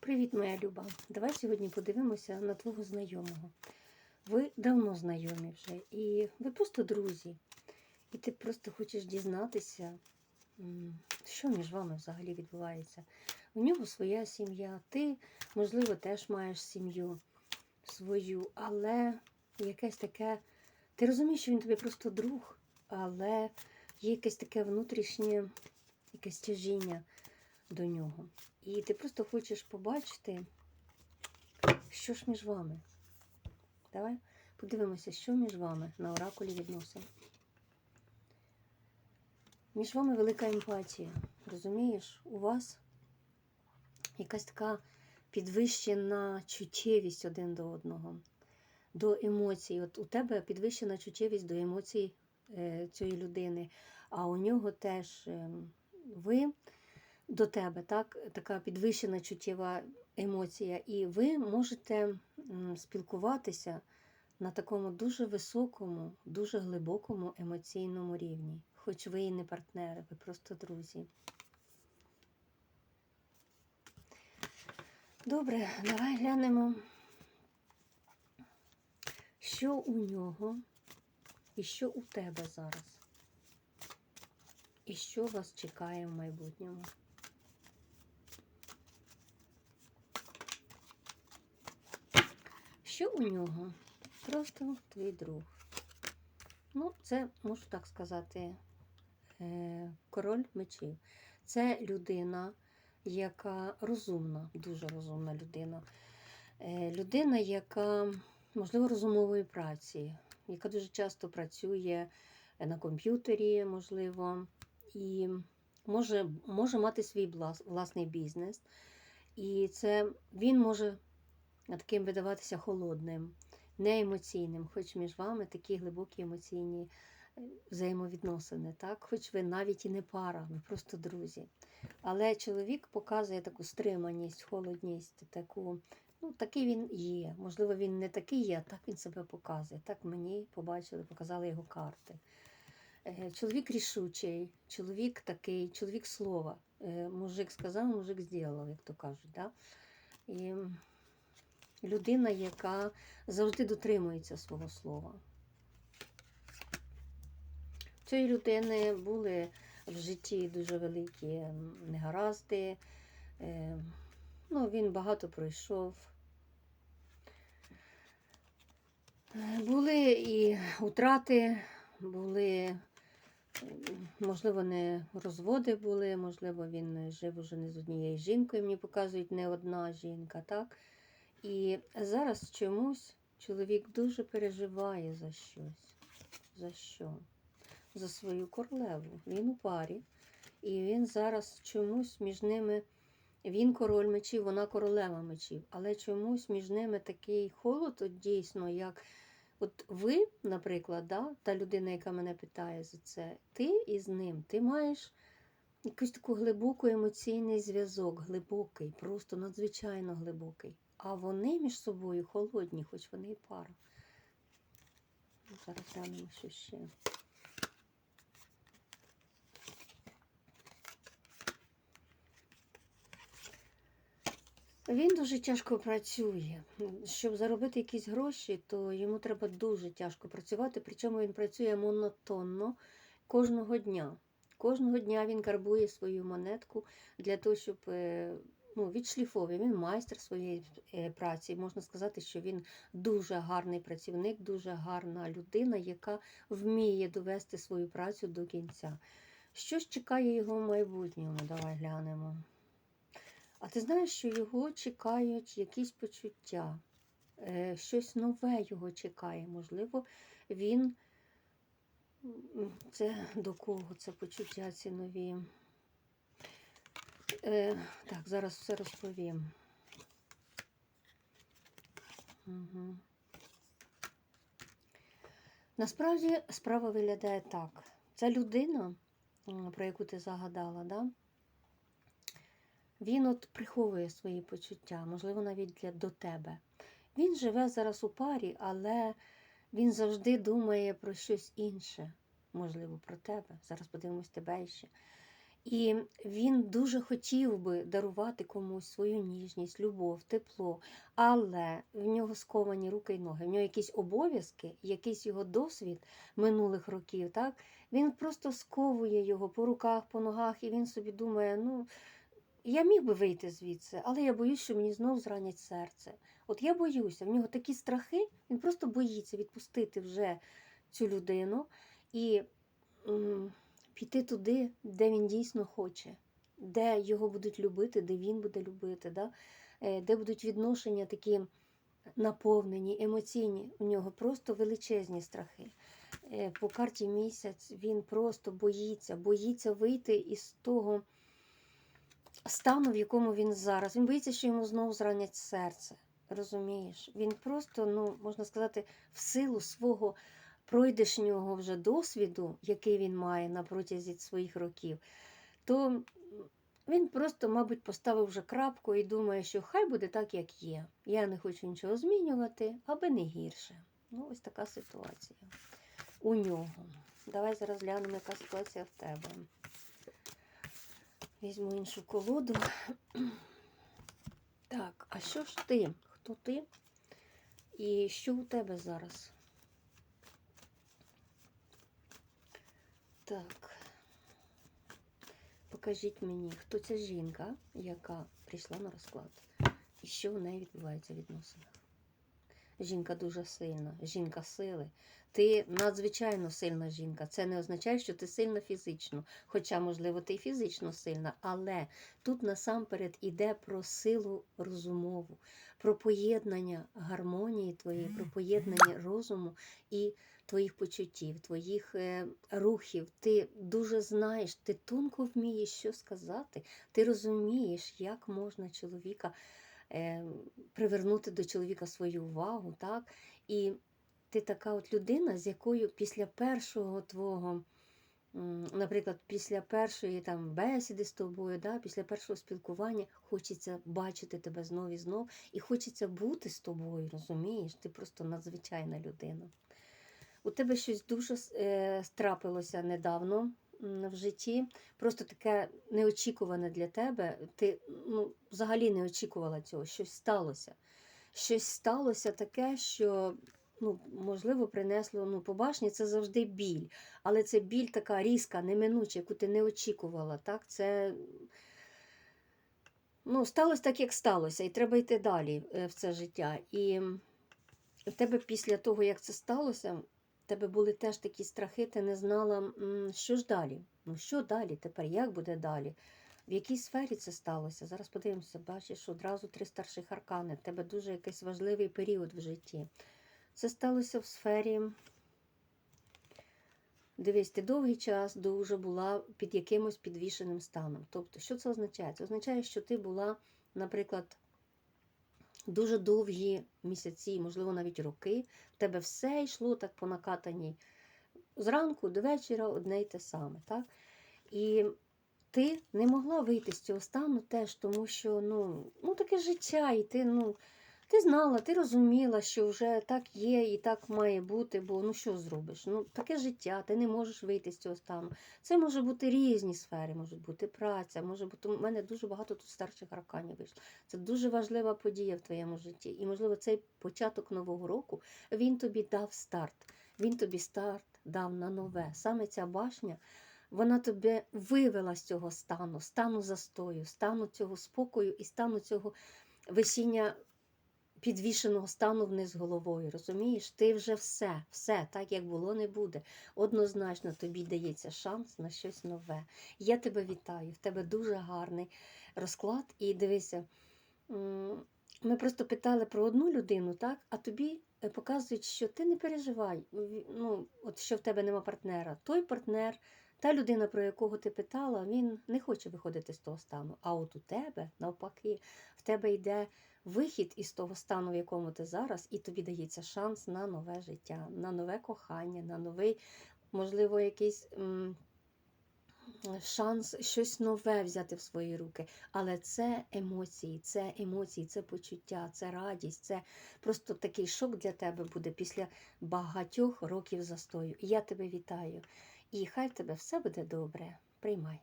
Привіт, моя Люба. Давай сьогодні подивимося на твого знайомого. Ви давно знайомі вже, і ви просто друзі. І ти просто хочеш дізнатися, що між вами взагалі відбувається. У нього своя сім'я, ти, можливо, теж маєш сім'ю свою, але якесь таке. Ти розумієш, що він тобі просто друг, але є якесь таке внутрішнє якесь тяжіння до нього. І ти просто хочеш побачити, що ж між вами. Давай подивимося, що між вами на оракулі відносин. Між вами велика емпатія. Розумієш, у вас якась така підвищена чуттєвість один до одного, до емоцій. От у тебе підвищена чуттєвість до емоцій е, цієї людини, а у нього теж е, ви до тебе, так, така підвищена чуттєва емоція, і ви можете спілкуватися на такому дуже високому, дуже глибокому емоційному рівні. Хоч ви і не партнери, ви просто друзі. Добре, давай глянемо, що у нього і що у тебе зараз. І що вас чекає в майбутньому. Що у нього? Просто твій друг. Ну, це, можу так сказати, е, король мечів. Це людина, яка розумна, дуже розумна людина. Е, Людина, яка, можливо, розумової праці, яка дуже часто працює на комп'ютері, можливо, і може, може мати свій власний бізнес. І це він може таким видаватися холодним, неемоційним, хоч між вами такі глибокі емоційні е, взаємовідносини, так? хоч ви навіть і не пара, ви просто друзі. Але чоловік показує таку стриманість, холодність, таку, ну, такий він є. Можливо, він не такий є, а так він себе показує. Так мені побачили, показали його карти. Е, Чоловік рішучий, чоловік такий, чоловік слова. Е, Мужик сказав, мужик зробив, як то кажуть. Да? І людина, яка завжди дотримується свого слова. У цієї людини були в житті дуже великі негаразди. Е, Ну, він багато пройшов. Були і утрати, були, можливо, не розводи були, можливо, він жив уже не з однією жінкою, мені показують не одна жінка, так? І зараз чомусь чоловік дуже переживає за щось. За що? За свою королеву. Він у парі. І він зараз чомусь між ними. Він король мечів, вона королева мечів. Але чомусь між ними такий холод, от дійсно, як от ви, наприклад, да, та людина, яка мене питає за це, ти із ним, ти маєш якийсь такий глибокий емоційний зв'язок, глибокий, просто надзвичайно глибокий. А вони між собою холодні, хоч вони і пара. Ну, Зараз глянемо, що ще. Він дуже тяжко працює. Щоб заробити якісь гроші, то йому треба дуже тяжко працювати. Причому він працює монотонно кожного дня. Кожного дня він карбує свою монетку для того, щоб е, ну, відшліфовує. Він майстер своєї е, праці. Можна сказати, що він дуже гарний працівник, дуже гарна людина, яка вміє довести свою працю до кінця. Що ж чекає його в майбутньому? Давай глянемо. А ти знаєш, що його чекають якісь почуття, е, щось нове його чекає. Можливо, він. Це до кого це почуття ці нові? Е, так, зараз все розповім. Угу. Насправді справа виглядає так. Ця людина, про яку ти загадала, да? він от приховує свої почуття, можливо, навіть для, до тебе. Він живе зараз у парі, але він завжди думає про щось інше, можливо, про тебе. Зараз подивимось тебе ще. І він дуже хотів би дарувати комусь свою ніжність, любов, тепло, але в нього сковані руки й ноги, в нього якісь обов'язки, якийсь його досвід минулих років. так? Він просто сковує його по руках, по ногах, і він собі думає, ну. Я міг би вийти звідси, але я боюсь, що мені знов зранять серце. От я боюся, в нього такі страхи, він просто боїться відпустити вже цю людину і піти туди, де він дійсно хоче, де його будуть любити, де він буде любити, да? Е, де будуть відношення такі наповнені, емоційні. У нього просто величезні страхи. Е, По карті місяць він просто боїться, боїться вийти із того стану, в якому він зараз. Він боїться, що йому знову зранять серце. Розумієш? Він просто, ну, можна сказати, в силу свого пройдешнього вже досвіду, який він має на протязі своїх років, то він просто, мабуть, поставив вже крапку і думає, що хай буде так, як є. Я не хочу нічого змінювати, аби не гірше. Ну, ось така ситуація у нього. Давай зараз глянемо, яка ситуація в тебе. Візьму іншу колоду. Так, а що ж ти? Хто ти? І що у тебе зараз? Так. Покажіть мені, хто ця жінка, яка прийшла на розклад, і що в неї відбувається в відносинах. Жінка дуже сильна, жінка сили. Ти надзвичайно сильна жінка. Це не означає, що ти сильна фізично. Хоча, можливо, ти і фізично сильна, але тут насамперед іде про силу розумову, про поєднання гармонії твоєї, про поєднання розуму і твоїх почуттів, твоїх е, рухів. Ти дуже знаєш, ти тонко вмієш що сказати, ти розумієш, як можна чоловіка привернути до чоловіка свою увагу. так? І ти така от людина, з якою після першого твого, наприклад, після першої там бесіди з тобою, да, після першого спілкування хочеться бачити тебе знов і знов, і хочеться бути з тобою, розумієш? Ти просто надзвичайна людина. У тебе щось дуже е, трапилося недавно в житті, просто таке неочікуване для тебе. Ти ну, взагалі не очікувала цього, щось сталося. Щось сталося таке, що ну, можливо, принесло ну, по башні, це завжди біль. Але це біль така різка, неминуча, яку ти не очікувала. Так? Це ну, сталося так, як сталося, і треба йти далі е, в це життя. І в тебе після того, як це сталося, тебе були теж такі страхи, ти не знала, що ж далі. Ну, що далі тепер, як буде далі? В якій сфері це сталося? Зараз подивимося, бачиш, одразу три старших аркани. В тебе дуже якийсь важливий період в житті. Це сталося в сфері. Дивись, ти довгий час дуже була під якимось підвішеним станом. Тобто, що це означає? Це означає, що ти була, наприклад, дуже довгі місяці, можливо, навіть роки, в тебе все йшло так по накатаній зранку до вечора одне й те саме. Так? І ти не могла вийти з цього стану теж, тому що ну, ну таке життя, і ти, ну. Ти знала, ти розуміла, що вже так є і так має бути, бо ну що зробиш? Ну, таке життя, ти не можеш вийти з цього стану. Це може бути різні сфери, може бути праця, може бути. У мене дуже багато тут старших арканів вийшло. Це дуже важлива подія в твоєму житті. І, можливо, цей початок нового року він тобі дав старт. Він тобі старт дав на нове. Саме ця башня. Вона тебе вивела з цього стану, стану застою, стану цього спокою і стану цього весіння підвішеного стану вниз головою. Розумієш, ти вже все, все, так як було, не буде. Однозначно тобі дається шанс на щось нове. Я тебе вітаю, в тебе дуже гарний розклад. І дивися, ми просто питали про одну людину, так? а тобі е, показують, що ти не переживай, ну, от що в тебе нема партнера. Той партнер. Та людина, про якого ти питала, він не хоче виходити з того стану. А от у тебе, навпаки, в тебе йде вихід із того стану, в якому ти зараз, і тобі дається шанс на нове життя, на нове кохання, на новий, можливо, якийсь. М Шанс щось нове взяти в свої руки. Але це емоції, це емоції, це почуття, це радість, це просто такий шок для тебе буде після багатьох років застою. Я тебе вітаю. І хай тебе все буде добре. Приймай.